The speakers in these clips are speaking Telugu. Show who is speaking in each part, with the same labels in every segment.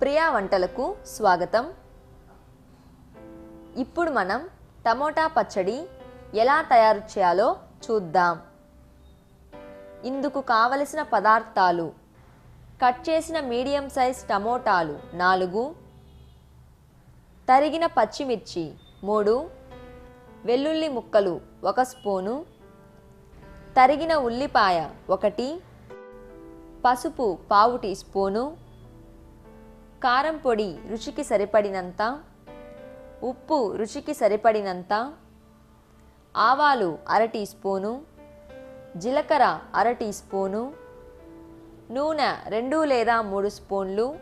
Speaker 1: ప్రియా వంటలకు స్వాగతం. ఇప్పుడు మనం టమోటా పచ్చడి ఎలా తయారు చేయాలో చూద్దాం. ఇందుకు కావలసిన పదార్థాలు కట్ చేసిన మీడియం సైజ్ టమోటాలు నాలుగు తరిగిన పచ్చిమిర్చి మూడు వెల్లుల్లి ముక్కలు ఒక స్పూను తరిగిన ఉల్లిపాయ ఒకటి పసుపు పావు టీ స్పూను కారం పొడి రుచికి సరిపడినంత ఉప్పు రుచికి సరిపడినంత ఆవాలు అర టీ స్పూను జీలకర్ర అర టీ స్పూను నూనె రెండు లేదా మూడు స్పూన్లు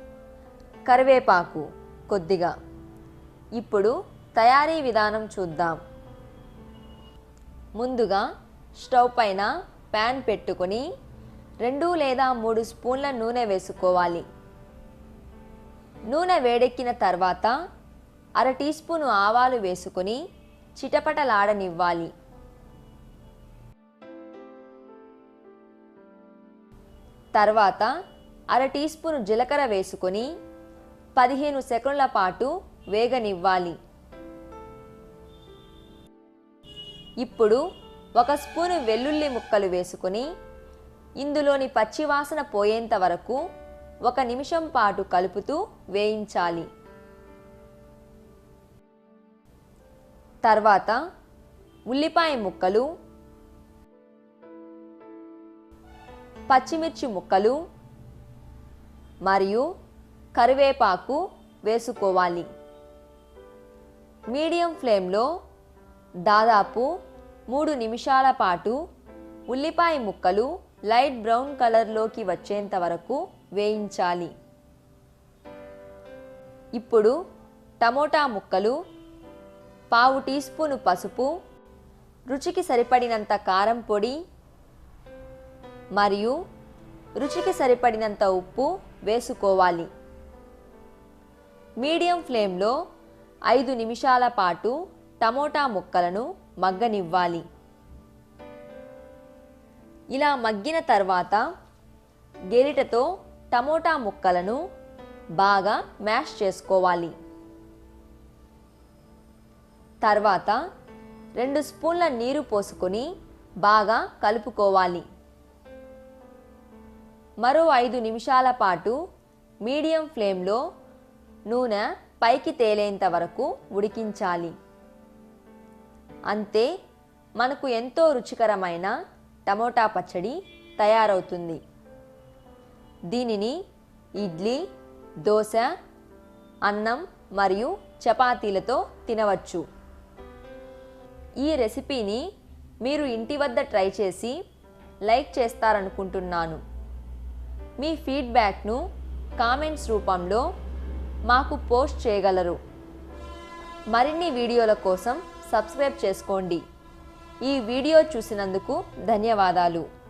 Speaker 1: కరివేపాకు కొద్దిగా. ఇప్పుడు తయారీ విధానం చూద్దాం. ముందుగా స్టవ్ పైన ప్యాన్ పెట్టుకొని రెండు లేదా మూడు స్పూన్ల నూనె వేసుకోవాలి. నూనె వేడెక్కిన తర్వాత అర టీ స్పూను ఆవాలు వేసుకొని చిటపటలాడనివ్వాలి. తర్వాత అర టీ స్పూను జీలకర్ర వేసుకొని పదిహేను సెకండ్ల పాటు వేగనివ్వాలి. ఇప్పుడు ఒక స్పూను వెల్లుల్లి ముక్కలు వేసుకొని ఇందులోని పచ్చివాసన పోయేంత వరకు ఒక నిమిషం పాటు కలుపుతూ వేయించాలి. తర్వాత ఉల్లిపాయ ముక్కలు పచ్చిమిర్చి ముక్కలు మరియు కరివేపాకు వేసుకోవాలి. మీడియం ఫ్లేమ్లో దాదాపు మూడు నిమిషాల పాటు ఉల్లిపాయ ముక్కలు లైట్ బ్రౌన్ కలర్లోకి వచ్చేంత వరకు వేయించాలి. ఇప్పుడు టమోటా ముక్కలు పావు టీ స్పూను పసుపు రుచికి సరిపడినంత కారం పొడి మరియు రుచికి సరిపడినంత ఉప్పు వేసుకోవాలి. మీడియం ఫ్లేమ్లో ఐదు నిమిషాల పాటు టమోటా ముక్కలను మగ్గనివ్వాలి. ఇలా మగ్గిన తర్వాత గెరిటతో టమోటా ముక్కలను బాగా మ్యాష్ చేసుకోవాలి. తర్వాత రెండు స్పూన్ల నీరు పోసుకొని బాగా కలుపుకోవాలి. మరో ఐదు నిమిషాల పాటు మీడియం ఫ్లేమ్లో నూనె పైకి తేలేంత వరకు ఉడికించాలి. అంతే మనకు ఎంతో రుచికరమైన టమోటా పచ్చడి తయారవుతుంది. దీనిని ఇడ్లీ దోశ అన్నం మరియు చపాతీలతో తినవచ్చు. ఈ రెసిపీని మీరు ఇంటి వద్ద ట్రై చేసి లైక్ చేస్తారనుకుంటున్నాను. మీ ఫీడ్బ్యాక్ను కామెంట్స్ రూపంలో మాకు పోస్ట్ చేయగలరు. మరిన్ని వీడియోల కోసం సబ్స్క్రైబ్ చేసుకోండి. ఈ వీడియో చూసినందుకు ధన్యవాదాలు.